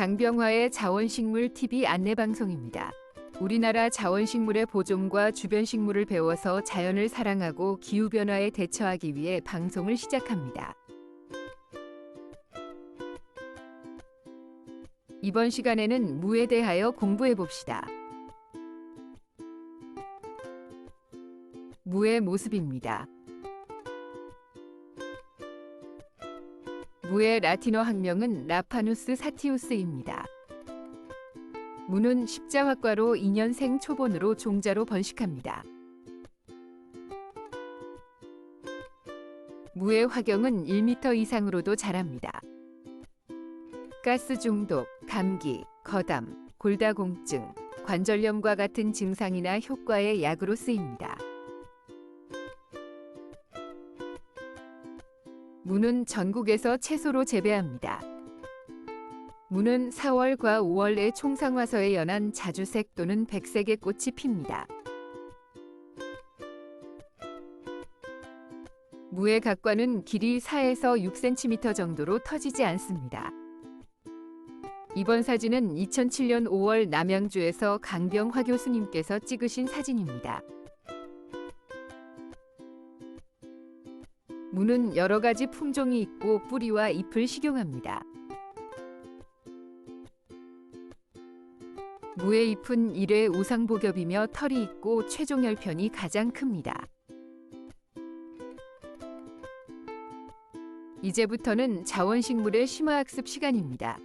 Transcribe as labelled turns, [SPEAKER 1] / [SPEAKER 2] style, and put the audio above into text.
[SPEAKER 1] 강병화의 자원식물 TV 안내 방송입니다. 우리나라 자원식물의 보존과 주변 식물을 배워서 자연을 사랑하고 기후 변화에 대처하기 위해 방송을 시작합니다. 이번 시간에는 무에 대하여 공부해 봅시다. 무의 모습입니다. 무의 라틴어 학명은 라파누스 사티우스입니다. 무는 십자화과로 2년생 초본으로 종자로 번식합니다. 무의 화경은 1m 이상으로도 자랍니다. 가스 중독, 감기, 거담, 골다공증, 관절염과 같은 증상이나 효과의 약으로 쓰입니다. 무는 전국에서 채소로 재배합니다. 무는 4월과 5월에 총상화서에 연한 자주색 또는 백색의 꽃이 핍니다. 무의 각과는 길이 4에서 6cm 정도로 터지지 않습니다. 이번 사진은 2007년 5월 남양주에서 강병화 교수님께서 찍으신 사진입니다. 무는 여러 가지 품종이 있고 뿌리와 잎을 식용합니다. 무의 잎은 1회 우상복엽이며 털이 있고 최종 혈편이 가장 큽니다. 이제부터는 자원식물의 심화학습 시간입니다.